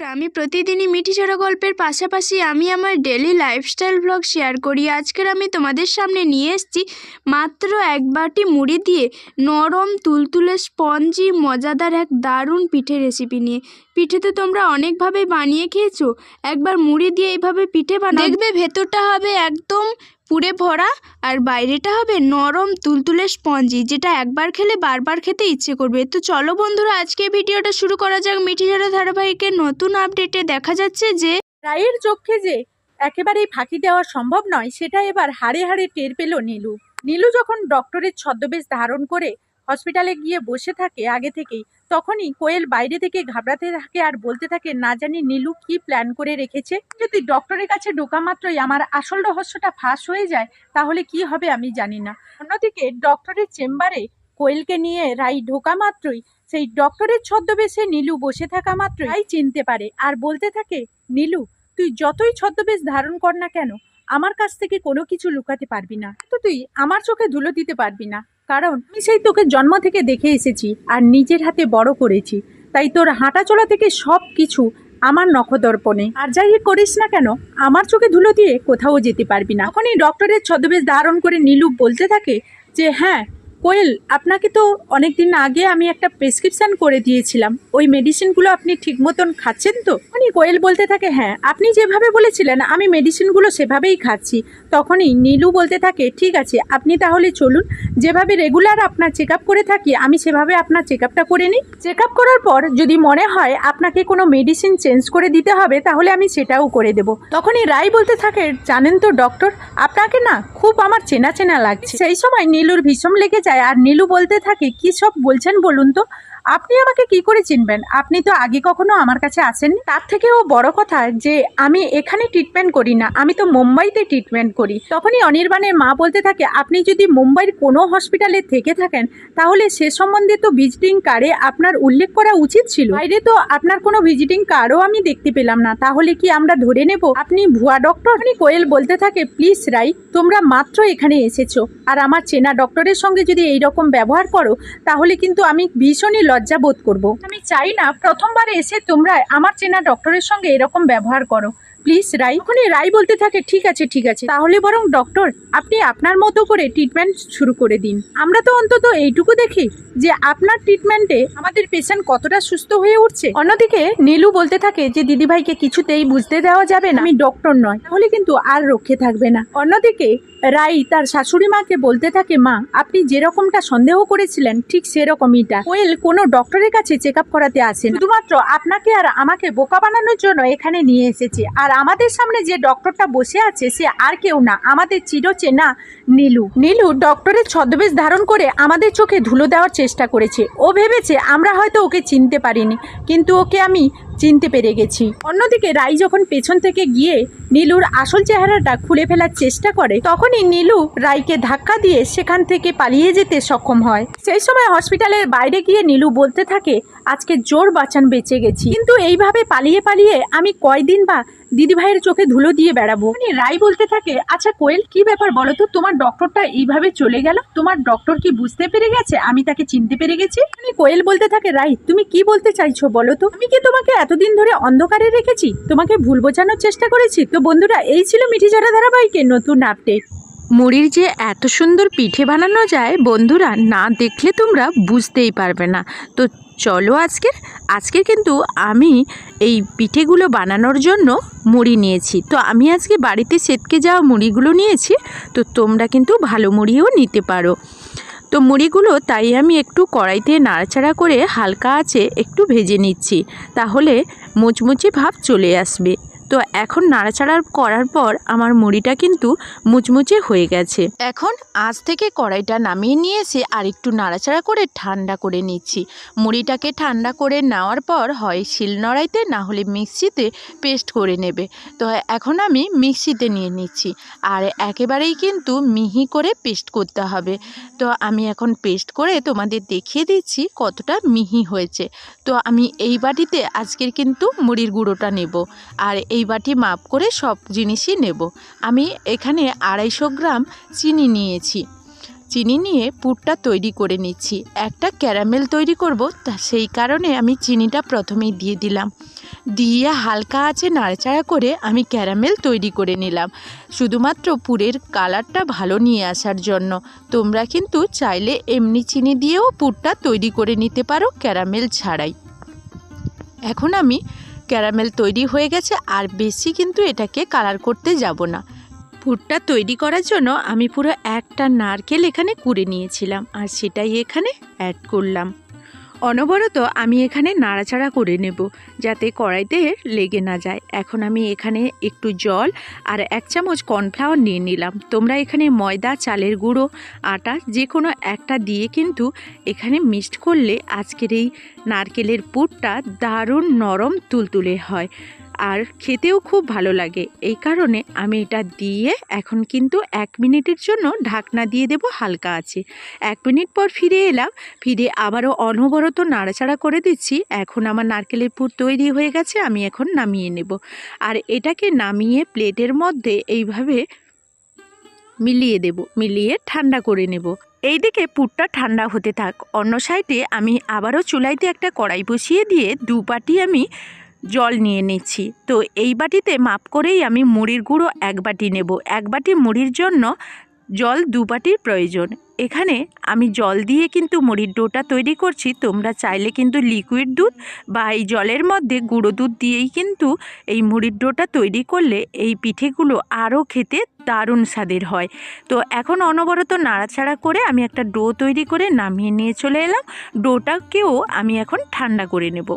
বন্ধুরা, আমি প্রতিদিনই মিঠি ছোটো গল্পের পাশাপাশি আমি আমার ডেলি লাইফস্টাইল ব্লগ শেয়ার করি। আজকের আমি তোমাদের সামনে নিয়ে এসেছি মাত্র এক বাটি মুড়ি দিয়ে নরম তুলতুলে স্পঞ্জি, মজাদার এক দারুণ পিঠে রেসিপি নিয়ে। পিঠে তো তোমরা অনেকভাবে বানিয়ে খেয়েছো। একবার মুড়ি দিয়ে এইভাবে পিঠে বানাও। দেখবে ভেতরটা হবে একদম পুড়ে ভরা আর বাইরেটা হবে নরম তুলতুলে স্পঞ্জি, যেটা একবার খেলে বারবার খেতে ইচ্ছে করবে। তো চলো বন্ধুরা, আজকে ভিডিওটা শুরু করা যাক। মিঠি ঝাড়া ধারাবাহিকের নতুন আপডেটে দেখা যাচ্ছে যে, রায়ের চোখে যে একেবারেই ফাঁকি দেওয়া সম্ভব নয়, সেটা এবার হাড়ে হাড়ে টের পেল নীলু। নীলু যখন ডক্টরের ছদ্মবেশ ধারণ করে হসপিটালে গিয়ে বসে থাকে আগে থেকেই। তখনই কোয়েল বাইরে থেকে ঘাবড়াতে থাকে আর বলতে থাকে, না জানি নীলু কি প্ল্যান করে রেখেছে? যদি ডক্টরের কাছে ঢোকা মাত্রই আমার আসল রহস্যটা ফাঁস হয়ে যায়, তাহলে কি হবে আমি জানি না। অন্যদিকে ডক্টরের চেম্বারে কোয়েলকে নিয়ে রাই ঢোকা মাত্রই, সেই ডক্টরের ছদ্মবেশে নীলু বসে থাকা মাত্রই রাই চিনতে পারে আর বলতে থাকে, নীলু, তুই যতই ছদ্মবেশ ধারণ কর না কেন, আমার কাছ থেকে কোনো কিছু লুকাতে পারবি না। তো তুই আমার চোখে ধুলো দিতে পারবি না। কারণ আমি সেই তোকে জন্ম থেকে দেখে এসেছি আর নিজের হাতে বড় করেছি। তাই তোর হাঁটা চলা থেকে সব কিছু আমার নখদর্পণে। আর যাই করিস না কেন, আমার চোখে ধুলো দিয়ে কোথাও যেতে পারবি না। তখনই ডক্টরের ছদ্মবেশ ধারণ করে নীলু বলতে থাকে যে হ্যাঁ কোয়েল, আপনাকে তো অনেক দিন আগে আমি একটা প্রেসক্রিপশন করে দিয়েছিলাম। ওই মেডিসিনগুলো আপনি ঠিক মতন খাচ্ছেন তো? উনি কোয়েল বলতে থাকে হ্যাঁ আপনি যেভাবে বলেছিলেন, আমি মেডিসিনগুলো সেভাবেই খাচ্ছি। তখনই নীলু বলতে থাকে, ঠিক আছে, আপনি তাহলে চলুন, যেভাবে রেগুলার আপনার চেক করে থাকি, আমি সেভাবে আপনার চেক করে নিই। চেক করার পর যদি মনে হয় আপনাকে কোনো মেডিসিন চেঞ্জ করে দিতে হবে, তাহলে আমি সেটাও করে দেব। তখনই রায় বলতে থাকে, জানেন তো, ডক্টর, আপনাকে না খুব আমার চেনা চেনা লাগছে। সেই সময় নীলুর ভীষণ লেগে যায়। আর নীলু বলতে থাকে কি সব বলছেন বলুন তো? আপনি আমাকে কি করে চিনবেন? আপনি তো আগে কখনো আমার কাছে আসেননি। তার থেকেও বড় কথা যে, আমি এখানে ট্রিটমেন্ট করি না। আমি তো মুম্বাইতে ট্রিটমেন্ট করি। তখনই অনির্বাণের মা বলতে থাকে, আপনি যদি মুম্বাইয়ের কোনো হসপিটালে থেকে থাকেন, তাহলে সে সম্বন্ধে তো ভিজিটিং কার্ডে আপনার উল্লেখ করা উচিত ছিল। বাইরে তো আপনার কোনো ভিজিটিং কার্ডও আমি দেখতে পেলাম না। তাহলে কি আমরা ধরে নেব? আপনি ভুয়া ডক্টর কোয়েল বলতে থাকে, প্লিজ রাই, তোমরা মাত্র এখানে এসেছ। আর আমার চেনা ডক্টরের সঙ্গে যদি এই রকম ব্যবহার করো, তাহলে কিন্তু আমি ভীষণই লজ্জা বোধ করব। আমি চাই না প্রথমবার এসে তোমরা আমার চেনা ডক্টরের সঙ্গে এরকম ব্যবহার করো। প্লিজ, রাই। ওখানে রাই বলতে থাকে, ঠিক আছে ঠিক আছে। তাহলে বরং ডক্টর, আপনি আপনার মতো করে ট্রিটমেন্ট শুরু করে দিন। আমরা তো অন্তত এইটুকু দেখি যে আপনার ট্রিটমেন্টে আমাদের পেশেন্ট কতটা সুস্থ হয়ে উঠছে। অন্যদিকে নীলু বলতে থাকে যে, দিদিভাইকে কিছুতেই বুঝতে দেওয়া যাবে না। আমি ডক্টর নয়, তাহলে কিন্তু আর রক্ষে থাকবে না। অন্যদিকে রাই তার শাশুড়ি মাকে বলতে থাকে, মা, আপনি যেরকমটা সন্দেহ করেছিলেন, ঠিক সেরকমইটা। কোয়েল কোনো ডক্টরের কাছে চেক আপ করাতে আসেন শুধুমাত্র আপনাকে আর আমাকে বোকা বানানোর জন্য এখানে নিয়ে এসেছে। আর আমাদের সামনে যে ডক্টরটা বসে আছে, সে আর কেউ না। আমাদের চিরচেনা নীলু। নীলু ডক্টরের ছদ্মবেশ ধারণ করে আমাদের চোখে ধুলো দেওয়ার চেষ্টা করেছে। ও ভেবেছে আমরা হয়তো ওকে চিনতে পারিনি। কিন্তু ওকে আমি চিনতে পেরে গেছি। অন্যদিকে রাই যখন পেছন থেকে গিয়ে নীলুর আসল চেহারাটা খুলে ফেলার চেষ্টা করে, তখনই নীলু রাইকে ধাক্কা দিয়ে সেখান থেকে পালিয়ে যেতে সক্ষম হয়। সেই সময় হসপিটালের বাইরে গিয়ে নীলু বলতে থাকে, আজকে জোর বাঁচান বেঁচে গেছি। কিন্তু এইভাবে পালিয়ে পালিয়ে আমি কয়দিন বা দিদিভাইয়ের চোখে ধুলো দিয়ে বেড়াবো। মানে রাই বলতে থাকে আচ্ছা কোয়েল, কি ব্যাপার বলো তো? তোমার ডক্টরটা এইভাবে চলে গেল? তোমার ডক্টর কি বুঝতে পেরে গেছে? আমি তাকে চিনতে পেরে গেছি? মানে কোয়েল বলতে থাকে, রাই, তুমি কি বলতে চাইছো বলো তো? আমি কি তোমাকে এতদিন ধরে অন্ধকারে রেখেছি? তোমাকে ভুল বোঝানোর চেষ্টা করেছি? তো বন্ধুরা, এই ছিল মিঠি ঝাড়া ধারাবাহিকের নতুন আপডেট মুড়ির যে এত সুন্দর পিঠে বানানো যায়, বন্ধুরা, না দেখলে তোমরা বুঝতেই পারবে না। তো চলো আজকের আজকে কিন্তু আমি এই পিঠেগুলো বানানোর জন্য মুড়ি নিয়েছি। তো আমি আজকে বাড়িতে সেতকে যাওয়া মুড়িগুলো নিয়েছি, তো তোমরা কিন্তু ভালো মুড়িও নিতে পারো। তো মুড়িগুলো তাই আমি একটু কড়াইতে নাড়াচাড়া করে হালকা আছে একটু ভেজে নিচ্ছি, তাহলে মুচমুচে ভাব চলে আসবে। তো এখন নাড়াচাড়া করার পর আমার মুড়িটা কিন্তু মুচমুচে হয়ে গেছে। এখন আজ থেকে কড়াইটা নামিয়ে নিয়ে এসে আর একটু নাড়াচাড়া করে ঠান্ডা করে নিচ্ছি। মুড়িটাকে ঠান্ডা করে নেওয়ার পর হয় শিলনোড়াইতে না হলে মিক্সিতে পেস্ট করে নেবে। তো এখন আমি মিক্সিতে নিয়ে নিচ্ছি আর একেবারেই কিন্তু মিহি করে পেস্ট করতে হবে। তো আমি এখন পেস্ট করে তোমাদের দেখিয়ে দিচ্ছি কতটা মিহি হয়েছে। তো আমি এই বাটিতে আজকের কিন্তু মুড়ির গুঁড়োটা নেব। আর এই বাটি মাপ করে সব জিনিসই নেব। আমি এখানে আড়াইশো গ্রাম চিনি নিয়েছি। চিনি নিয়ে পুরটা তৈরি করে নিচ্ছি। একটা ক্যারামেল তৈরি করব, তা সেই কারণে আমি চিনিটা প্রথমেই দিয়ে দিলাম। দিয়ে হালকা আছে নাড়াচাড়া করে আমি ক্যারামেল তৈরি করে নিলাম। শুধুমাত্র পুরের কালারটা ভালো নিয়ে আসার জন্য। তোমরা কিন্তু চাইলে এমনি চিনি দিয়েও পুরটা তৈরি করে নিতে পারো ক্যারামেল ছাড়াই। এখন আমি ক্যারামেল তৈরি হয়ে গেছে আর বেশি কিন্তু এটাকে কালার করতে যাব না। পুরটা তৈরি করার জন্য আমি পুরো একটা নারকেল এখানে কুড়ে নিয়েছিলাম আর সেটাই এখানে অ্যাড করলাম। অনবরত আমি এখানে নাড়াচাড়া করে নেব যাতে কড়াইতে লেগে না যায়। এখন আমি এখানে একটু জল আর এক চামচ কর্নফ্লাওয়ার নিয়ে নিলাম। তোমরা এখানে ময়দা, চালের গুঁড়ো, আটা যে কোনো একটা দিয়ে কিন্তু এখানে মিক্সড করলে আজকের এই নারকেলের পুরটা দারুণ নরম তুলতুলে হয়। আর খেতেও খুব ভালো লাগে। এই কারণে আমি এটা দিয়ে এখন কিন্তু এক মিনিটের জন্য ঢাকনা দিয়ে দেব হালকা আছে। এক মিনিট পর ফিরে এলাম, ফিরে আবারও অনবরত নাড়াচাড়া করে দিচ্ছি। এখন আমার নারকেলের পুর তৈরি হয়ে গেছে, আমি এখন নামিয়ে নেব। আর এটাকে নামিয়ে প্লেটের মধ্যে এইভাবে মিলিয়ে দেব, মিলিয়ে ঠান্ডা করে নেব। এইদিকে পুরটা ঠান্ডা হতে থাক। অন্য সাইডে আমি আবারও চুলাইতে একটা কড়াই বসিয়ে দিয়ে দু বাটি আমি জল নিয়ে নিচ্ছি। তো এই বাটিতে মাপ করেই আমি মুড়ির গুঁড়ো এক বাটি নেব। এক বাটি মুড়ির জন্য জল দু বাটির প্রয়োজন। এখানে আমি জল দিয়ে কিন্তু মুড়ির ডোটা তৈরি করছি। তোমরা চাইলে কিন্তু লিকুইড দুধ বা এই জলের মধ্যে গুঁড়ো দুধ দিয়েই কিন্তু এই মুড়ির ডোটা তৈরি করলে এই পিঠেগুলো আরও খেতে দারুণ স্বাদের হয়। তো এখন অনবরত নাড়াচাড়া করে আমি একটা ডো তৈরি করে নামিয়ে নিয়ে চলে এলাম। ডোটাকেও আমি এখন ঠান্ডা করে নেব।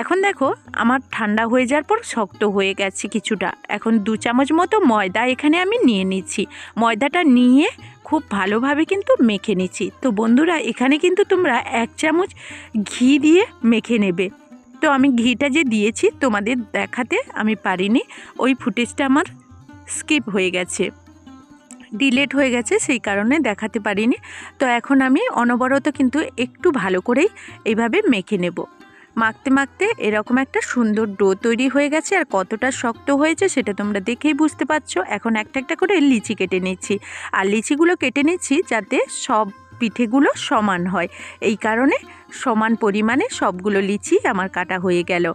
এখন দেখো, আমার ঠান্ডা হয়ে যাওয়ার পর শক্ত হয়ে গেছে কিছুটা। এখন দু চামচ মতো ময়দা এখানে আমি নিয়ে নিচ্ছি। ময়দাটা নিয়ে খুব ভালোভাবে কিন্তু মেখে নিচ্ছি। তো বন্ধুরা, এখানে কিন্তু তোমরা এক চামচ ঘি দিয়ে মেখে নেবে। তো আমি ঘিটা যে দিয়েছি তোমাদের দেখাতে আমি পারিনি। ওই ফুটেজটা আমার স্কিপ হয়ে গেছে। ডিলেট হয়ে গেছে, সেই কারণে দেখাতে পারিনি। তো এখন আমি অনবরত কিন্তু একটু ভালো করেই এইভাবে মেখে নেব। মাখতে মাখতে এরকম একটা সুন্দর ডো তৈরি হয়ে গেছে আর কতটা শক্ত হয়েছে সেটা তোমরা দেখেই বুঝতে পারছ। এখন একটা একটা করে লিচি কেটে নিচ্ছি। আর লিচিগুলো কেটে নিচ্ছি যাতে সব পিঠেগুলো সমান হয়। এই কারণে সমান পরিমাণে সবগুলো লিচি আমার কাটা হয়ে গেল।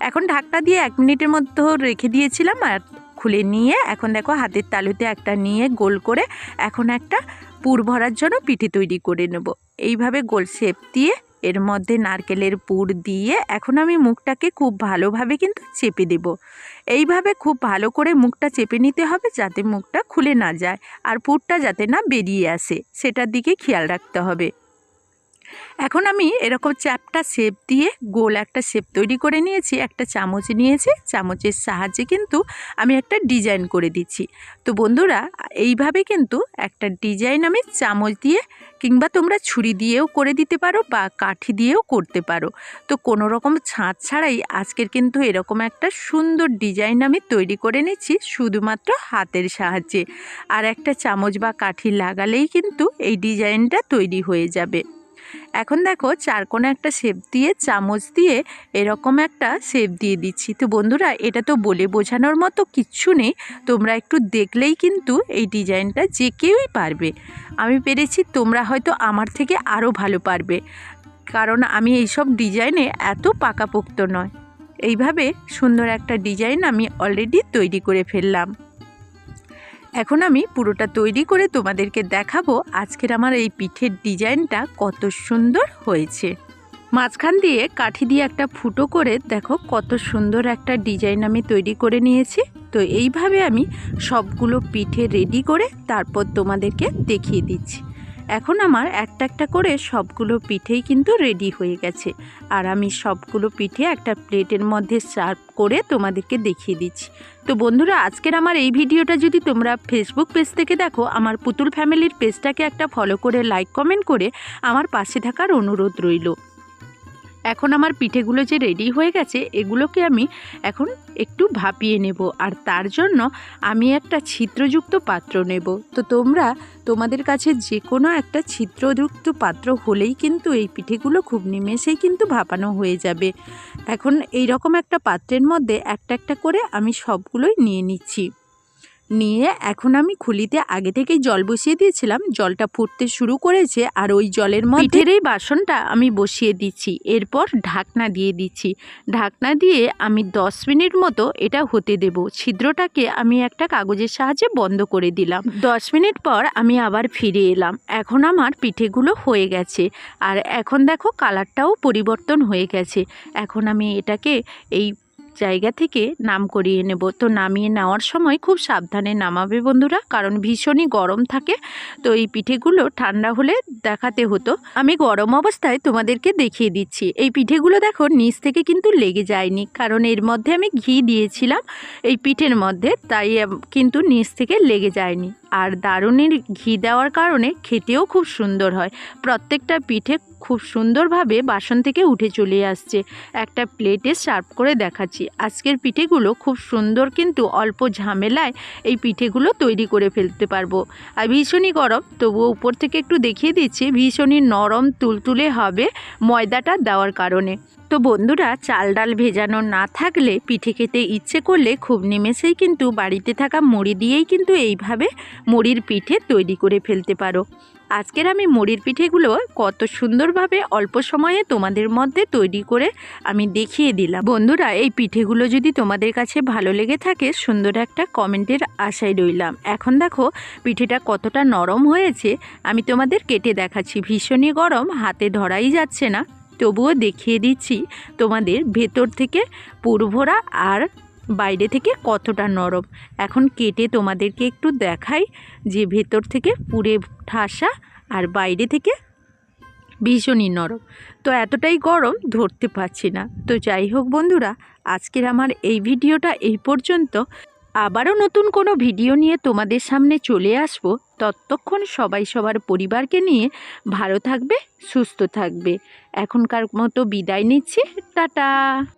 এখন ঢাকটা দিয়ে এক মিনিটের মধ্যে রেখে দিয়েছিলাম আর খুলে নিয়ে এখন দেখো হাতের তালুতে একটা নিয়ে গোল করে এখন একটা পুর ভরার জন্য পিঠে তৈরি করে নেব। এইভাবে গোল শেপ দিয়ে এর মধ্যে নারকেলের পুর দিয়ে এখন আমি মুখটাকে খুব ভালোভাবে কিন্তু চেপে দেব। এইভাবে খুব ভালো করে মুখটা চেপে নিতে হবে যাতে মুখটা খুলে না যায় আর পুরটা যাতে না বেরিয়ে আসে, সেটার দিকে খেয়াল রাখতে হবে। এখন আমি এরকম চ্যাপটা শেপ দিয়ে গোল একটা শেপ তৈরি করে নিয়েছি, একটা চামচ নিয়েছি, চামচের সাহায্যে কিন্তু আমি একটা ডিজাইন করে দিচ্ছি। তো বন্ধুরা, এইভাবে কিন্তু একটা ডিজাইন আমি চামচ দিয়ে কিংবা তোমরা ছুরি দিয়েও করে দিতে পারো বা কাঠি দিয়েও করতে পারো। তো কোনো রকম ছাঁচ ছাড়াই আজকের কিন্তু এরকম একটা সুন্দর ডিজাইন আমি তৈরি করে নিচ্ছি শুধুমাত্র হাতের সাহায্যে। আর একটা চামচ বা কাঠি লাগালেই কিন্তু এই ডিজাইনটা তৈরি হয়ে যাবে। এখন দেখো চারকোনা একটা শেপ দিয়ে চামচ দিয়ে এরকম একটা শেপ দিয়ে দিচ্ছি। তো বন্ধুরা, এটা তো বলে বোঝানোর মতো কিচ্ছু নেই। তোমরা একটু দেখলেই কিন্তু এই ডিজাইনটা যে কেউই পারবে। আমি পেরেছি তোমরা হয়তো আমার থেকে আরও ভালো পারবে। কারণ আমি এইসব ডিজাইনে এত পাকাপোক্ত নয়। এইভাবে সুন্দর একটা ডিজাইন আমি অলরেডি তৈরি করে ফেললাম। এখন আমি পুরোটা তৈরি করে তোমাদেরকে দেখাবো আজকের আমার এই পিঠের ডিজাইনটা কত সুন্দর হয়েছে। মাঝখান দিয়ে কাঠি দিয়ে একটা ফুটো করে দেখো কত সুন্দর একটা ডিজাইন আমি তৈরি করে নিয়েছি। তো এইভাবে আমি সবগুলো পিঠে রেডি করে তারপর তোমাদেরকে দেখিয়ে দিচ্ছি। এখন আমার একটা একটা করে সবগুলো পিঠেই কিন্তু রেডি হয়ে গেছে। আর আমি সবগুলো পিঠে একটা প্লেটের মধ্যে সার্ভ করে তোমাদেরকে দেখিয়ে দিচ্ছি। তো বন্ধুরা, আজকের আমার এই ভিডিওটা যদি তোমরা ফেসবুক পেজ থেকে দেখো, আমার পুতুল ফ্যামিলির পেজটাকে একটা ফলো করে লাইক কমেন্ট করে আমার পাশে থাকার অনুরোধ রইল। এখন আমার পিঠেগুলো যে রেডি হয়ে গেছে, এগুলোকে আমি এখন একটু ভাপিয়ে নেব। আর তার জন্য আমি একটা ছিদ্রযুক্ত পাত্র নেব। তো তোমরা, তোমাদের কাছে যে কোনো একটা ছিদ্রযুক্ত পাত্র হলেই কিন্তু এই পিঠেগুলো খুব নিমেষেই কিন্তু ভাপানো হয়ে যাবে। এখন এই রকম একটা পাত্রের মধ্যে একটা একটা করে আমি সবগুলোই নিয়ে নিচ্ছি। নিয়ে এখন আমি খুলিতে আগে থেকেই জল বসিয়ে দিয়েছিলাম। জলটা ফুটতে শুরু করেছে আর ওই জলের মধ্যে এই বাসনটা আমি বসিয়ে দিচ্ছি। এরপর ঢাকনা দিয়ে দিচ্ছি। ঢাকনা দিয়ে আমি দশ মিনিট মতো এটা হতে দেব। ছিদ্রটাকে আমি একটা কাগজের সাহায্যে বন্ধ করে দিলাম। দশ মিনিট পর আমি আবার ফিরে এলাম। এখন আমার পিঠেগুলো হয়ে গেছে। আর এখন দেখো কালারটাও পরিবর্তন হয়ে গেছে। এখন আমি এটাকে এই জায়গা থেকে নাম করিয়ে নেব। তো নামিয়ে নেওয়ার সময় খুব সাবধানে নামাবে বন্ধুরা, কারণ ভীষণই গরম থাকে। তো এই পিঠেগুলো ঠান্ডা হলে দেখাতে হতো। আমি গরম অবস্থায় তোমাদেরকে দেখিয়ে দিচ্ছি। এই পিঠেগুলো দেখো নিচ থেকে কিন্তু লেগে যায়নি, কারণ এর মধ্যে আমি ঘি দিয়েছিলাম এই পিঠের মধ্যে, তাই কিন্তু নিচ থেকে লেগে যায়নি। আর দারুণের ঘি দেওয়ার কারণে খেতেও খুব সুন্দর হয়। প্রত্যেকটা পিঠে খুব সুন্দরভাবে বাসন থেকে উঠে চলে আসছে। একটা প্লেটে সার্ভ করে দেখাচ্ছি। আজকের পিঠেগুলো খুব সুন্দর কিন্তু অল্প ঝামেলায় এই পিঠেগুলো তৈরি করে ফেলতে পারব। আর ভীষণই গরম, তবুও উপর থেকে একটু দেখিয়ে দিচ্ছি, ভীষণই নরম, তুলতুলে হবে ময়দাটা দেওয়ার কারণে। তো বন্ধুরা, চাল ডাল ভেজানো না থাকলে পিঠে খেতে ইচ্ছে করলে খুব নিমেষেই কিন্তু বাড়িতে থাকা মুড়ি দিয়েই কিন্তু এইভাবে মুড়ির পিঠে তৈরি করে ফেলতে পারো। আজকের আমি মুড়ির পিঠেগুলো কত সুন্দরভাবে অল্প সময়ে তোমাদের মধ্যে তৈরি করে আমি দেখিয়ে দিলাম। বন্ধুরা, এই পিঠেগুলো যদি তোমাদের কাছে ভালো লেগে থাকে, সুন্দর একটা কমেন্টের আশায় রইলাম। এখন দেখো, পিঠেটা কতটা নরম হয়েছে, আমি তোমাদের কেটে দেখাচ্ছি। ভীষণই গরম, হাতে ধরাই যাচ্ছে না। তবুও দেখিয়ে দিচ্ছি তোমাদের ভেতর থেকে পুরভরা আর বাইরে থেকে কতটা নরম। এখন কেটে তোমাদেরকে একটু দেখাই যে ভেতর থেকে পুরে ঠাসা আর বাইরে থেকে ভীষণই নরম। তো এতটাই গরম ধরতে পারছি না। তো যাই হোক বন্ধুরা, আজকের আমার এই ভিডিওটা এই পর্যন্ত। আবারও নতুন কোনো ভিডিও নিয়ে তোমাদের সামনে চলে আসব। ততক্ষণ সবাই সবার পরিবারকে নিয়ে ভালো থাকবে, সুস্থ থাকবে। এখনকার মতো বিদায় নিচ্ছি। টাটা!